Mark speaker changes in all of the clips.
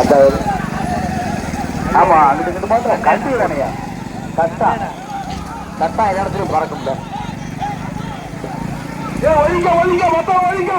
Speaker 1: அந்த ஆமா அங்கிட்டு இங்கிட்டு மாத்திர கட்டி தானையா கட்டா. கட்டா எல்லா இடத்துலயும் பறக்கும்ல.
Speaker 2: ஏ ஒழிங்க ஒழிங்க மொத்தம் ஒழிங்க.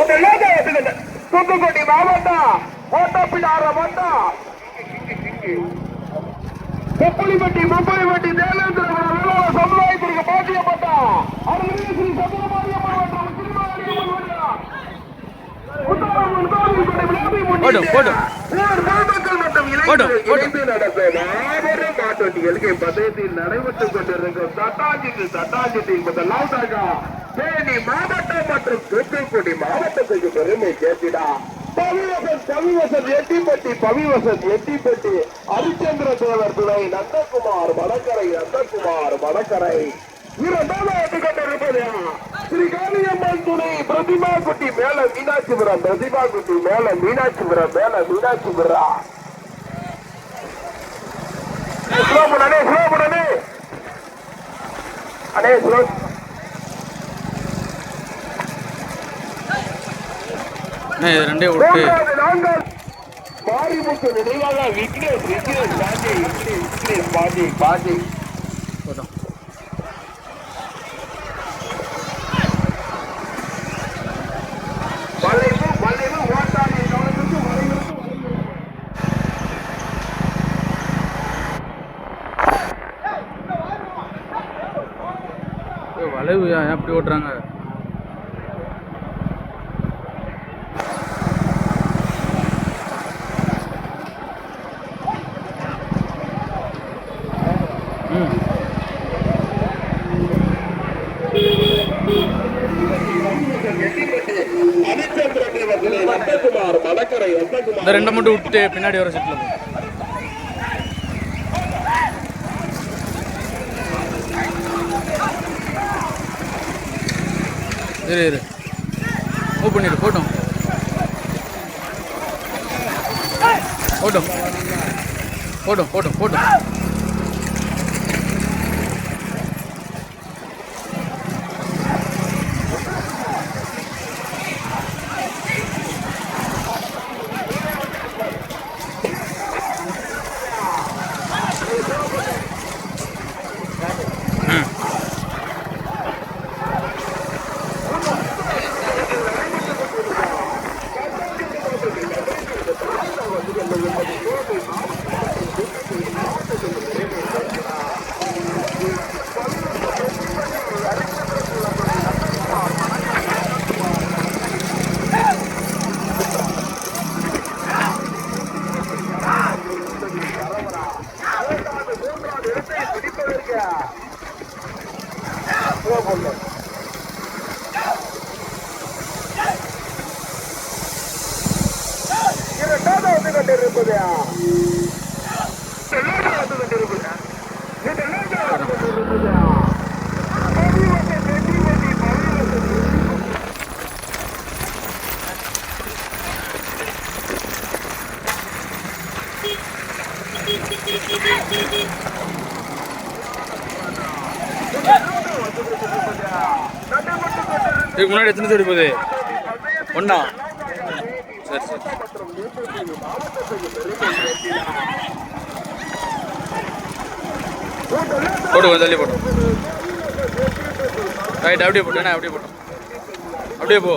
Speaker 2: உங்க லேட்டா எடுத்துக்கிட்ட தூத்துக்குடி மாவட்டம் ஓட்டப்பிடார மட்டம் முப்புளிப்பட்டி முப்புளிப்பட்டி தேவேந்திர வேளாண் சமுதாயத்திற்கு பாட்டியப்பட்டா அருள் ஸ்ரீ சந்திரமாரியம்மன் மற்றும் திருமாரியம்மன் நடைபெற்றுக் கொண்டிருக்கும் முதலாம் தாஜா தேனி மாவட்டம் மற்றும் தூத்துக்குடி மாவட்டத்துக்கு பெருமை சேர்த்திடா. பவிவசன் பவிவசன் எட்டிப்பட்டி பவிவசன் எட்டிப்பட்டி ஹரிச்சந்திர தேவர் துணை நந்தகுமார் வடக்கரை நந்தகுமார் வடக்கரை இரண்டாவது கொண்டிருப்பது ஸ்ரீ காளியம்மன் துணை பிரதிமா குட்டி மேல மீனாட்சிபுரம் பிரதிமா குட்டி மேல மீனாட்சிபுரம் மேல மீனாட்சிபுரம். ஸ்லோ பண்ணே ஸ்லோ பண்ணே
Speaker 3: ரெண்டே விட்டு
Speaker 2: மாரிமுத்து நினைவாக விக்னேஷ் விக்னேஷ் பாண்டி விக்னேஷ் விக்னேஷ் பாண்டி பாண்டி
Speaker 3: அப்படி ஓட்டுறாங்க. இந்த ரெண்டை மட்டும் விட்டுட்டு பின்னாடி வர செட்டில் இரு இரு. மூவ் பண்ணிடு போட்டோம். போட்டோம். போட்டோம் போட்டோம் போட்டோம்.
Speaker 2: இரண்டாவது வந்து கொண்டிருப்பது இரண்டாவது வந்து கொண்டிருப்பது இரண்டாவது வந்து கொண்டிருப்பது பரிவசன் வெற்றி வெற்றி பரிவசன்
Speaker 3: இதுக்கு முன்னாடி எத்தனை ஜோடி போகுது? ஒண்ணா? சரி சரி போட்டு கொஞ்சம் தள்ளி போட்டோம் ரைட் அப்படியே போட்டேன் அப்படியே போட்டோம் அப்படியே போ.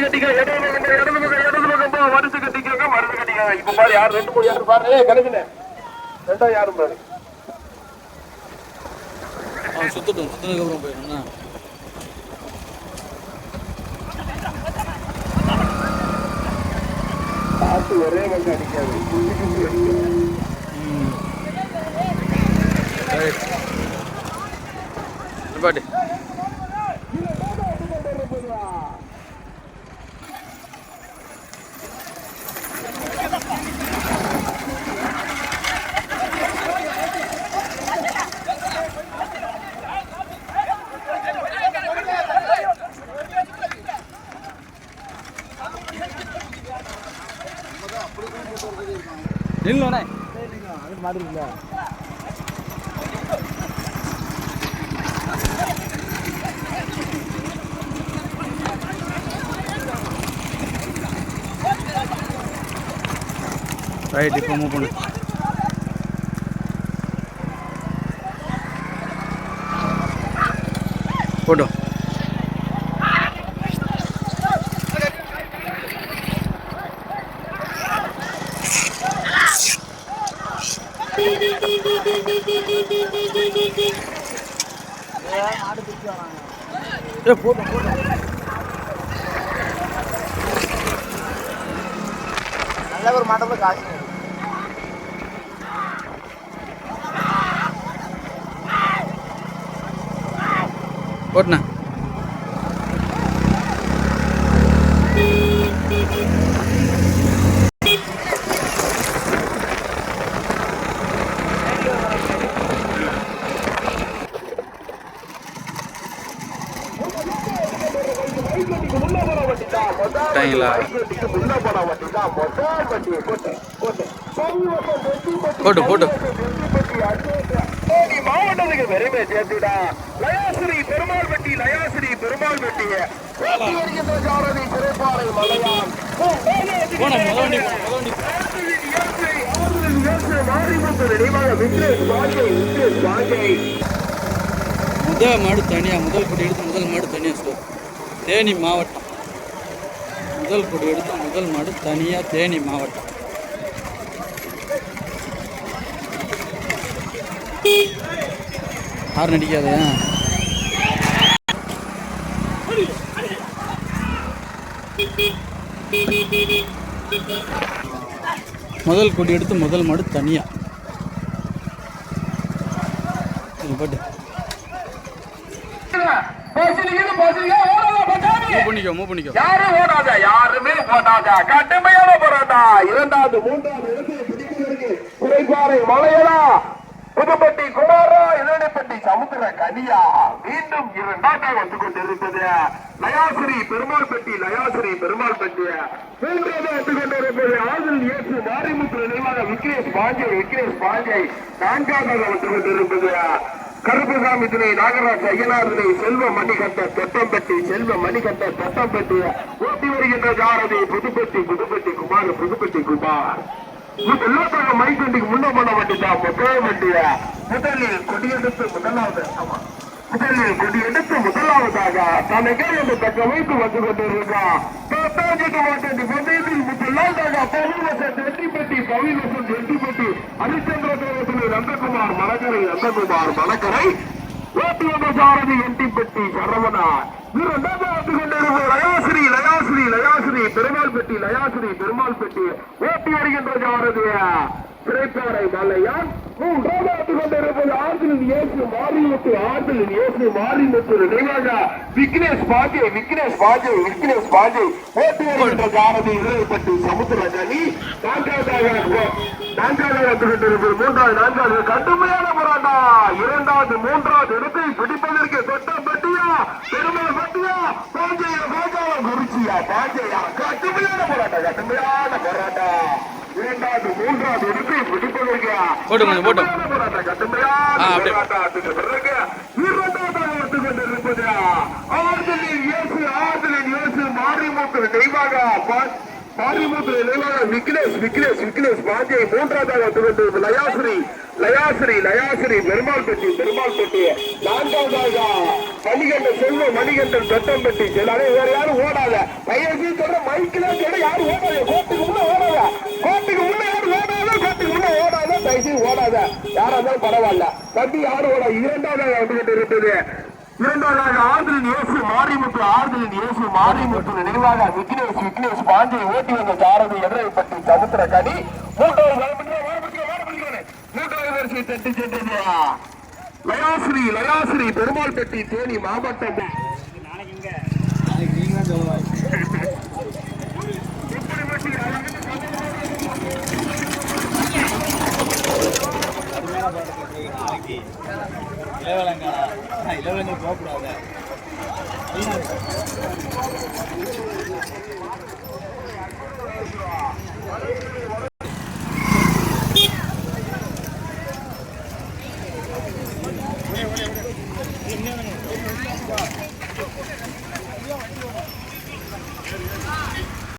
Speaker 2: மருந்து கட்டிக்க இடது பக்கம் இடது போ மருந்து கட்டிக்கோங்க மருந்து கட்டிக்க நீங்க இப்ப பாரு யார் ரெண்டு மூணு யாரு பாரு கணக்குனே ரெண்டா யாரும் பாரு
Speaker 3: சுத்தட்டும் சுத்தினதுக்கப்புறம் போயிடும்ண்ணா
Speaker 2: காத்து ஒரே வந்து அடிக்காது
Speaker 3: ம் மாதிரி இல்லை. ரைட் இப்போ மூவ் பண்ணு. போட்டோம்
Speaker 1: நல்ல ஒரு மாட்டத்தில் காசு
Speaker 3: போட்டுண்ணா விட்டாங்களா? போட்டு போட்டு.
Speaker 2: தேனி மாவட்டத்துக்கு பெருமை சேர்த்துடா. லயாசிரி பெருமாள் வெட்டி லயாசிரி பெருமாள் வெட்டி ஓட்டி வருகின்ற சாரதி சிறைப்பாறை மலையான்
Speaker 3: முதல் மாடு தனியாக முதல் எடுத்து முதல் மாடு தனியாக ஸ்டோர் தேனி மாவட்டம். முதல் கொடி எடுத்த முதல் மாடு தனியாக தேனி மாவட்டம். யாரும் நடிக்காத? முதல் கொடி எடுத்து முதல் மாடு தனியாக போட்டு. மூவ் பண்ணிக்கோ மூவ் பண்ணிக்கோ.
Speaker 2: யாரும் ஓடாத யாருமே ஓடாத கடுமையான போராட்டம். இரண்டாவது மூன்றாவது இடத்தை குறைபாறை மலையலா. புதுப்பட்டி குமாரா இளநிப்பட்டி சமுத்திர கனியா. மீண்டும் இரண்டாக வந்து கொண்டிருப்பது லயாசிரி பெருமாள்பட்டி லயாசிரி பெருமாள்பட்டி. மூன்றாவது வந்து கொண்டிருப்பது ஆதில் ஏற்று மாரிமுத்து நினைவாக விக்னேஷ் பாஞ்சை விக்னேஷ் பாஞ்சை. நான்காவது வந்து கொண்டிருப்பது கருப்பசாமி துணை நாகராஜ் ஐயனார் துணை செல்வ மணிகண்ட தொட்டம்பட்டி செல்வ மணிகண்ட தொட்டம்பட்டி ஓட்டி வருகின்ற ஜாரதி புதுப்பட்டி புதுப்பட்டி குமார் புதுப்பட்டி குமார். எல்லாத்தாங்க மைக்கண்டிக்கு முன்ன பண்ண வண்டிதா முதல் வண்டிய. முதலில் கொடியெடுத்து முதலாவது ஆமா. முதலில் கொடியெடுத்து முதலாவதாக தனக்கே என்று தக்க வைத்து வந்து கொண்டிருக்கான் பத்தாஞ்சிட்டு மாட்டேன் பந்தயத்தில் முதலாவதாக பவிவசன் வெற்றிப்பட்டி பவிவசன் ஹரிச்சந்திர மலக்கரை மலக்கரை ஓட்டி சாரதி எட்டிப்பட்டி சரவணா இரண்டாவது வந்து கொண்டிருக்கும் லயாசிரி லயாசிரி லயாசிரி பெருமாள் பெட்டி லயாசிரி பெருமாள் பெட்டி ஓட்டி வருகின்ற சாரதி திரைப்பாறை மலையான் மூன்றாவது வந்து கொண்டிருப்பது ஆறுதலின் இயேசு மாரிமுத்து ஆறுதலின் இயேசு மாரிமுத்து நினைவாக. விக்னேஷ் பாஜே விக்னேஷ் பாஜே விக்னேஷ் பாஜே ஓட்டி வருகின்ற இருபத்தி இளையப்பட்டி சமுத்திரகனி நான்காவதாக கொண்டிருப்பது மூன்றாவது நான்காவது கடுமையான போராட்டம் இரண்டாவது மூன்றாவது இடத்தை பிடிப்பதற்கு தொட்டம் பட்டியா? பெருமாள் பட்டியா? பாஞ்சையா பாஞ்சால குறிச்சியா? பாஞ்சையா கடுமையான போராட்டம் கடுமையான போராட்டம் இரண்டாவது மூன்றாவது இடத்தை பிடிப்பதற்கு
Speaker 3: போட்டு. கொஞ்சம் போட்டு.
Speaker 2: போராட்டத்துக்கு பிறகு இரண்டாவதாக வந்து கொண்டிருப்பது ஆறுதலின் இயேசு ஆறுதலின் இயேசு மாரிமுத்து தெய்வாக நினைவாக விக்னேஷ் விக்னேஷ் விக்னேஷ் பாண்டியை மூன்றாவதாக கொண்டிருப்பது லயாசிரி லயாசிரி லயாசிரி பெருமாள் பெட்டி பெருமாள் பெட்டி. நான்காவதாக மணிகண்டன் செல்வ மணிகண்டன் பெட்டம்பட்டி செல்லாதே வேற யாரும் ஓடாத. பையன் சொல்ற மைக்கில சொல்ற யாரும் ஓடாத. பரவாயில்ல. தம்பி யாரும் ஓட இரண்டாவது வந்துகிட்டு இருந்தது இரண்டாவதாக ஆறுதலின் இயேசு மாரிமுத்து ஆறுதலின் இயேசு மாரிமுத்து நினைவாக விக்னேஷ் விக்னேஷ் பாண்டியை ஓட்டி வந்த சாரதி எதிரைப்பட்டி சமுத்திர கடி மூன்றாவது தட்டி சென்றது லயாஸ்ரீ லயாஸ்ரீ பெருமாள் பெட்டி தேனி. மாவட்டம்
Speaker 3: மகாபாரதத்தில் போய் நாளைக்கு இளவலங்கா போகக்கூடாது.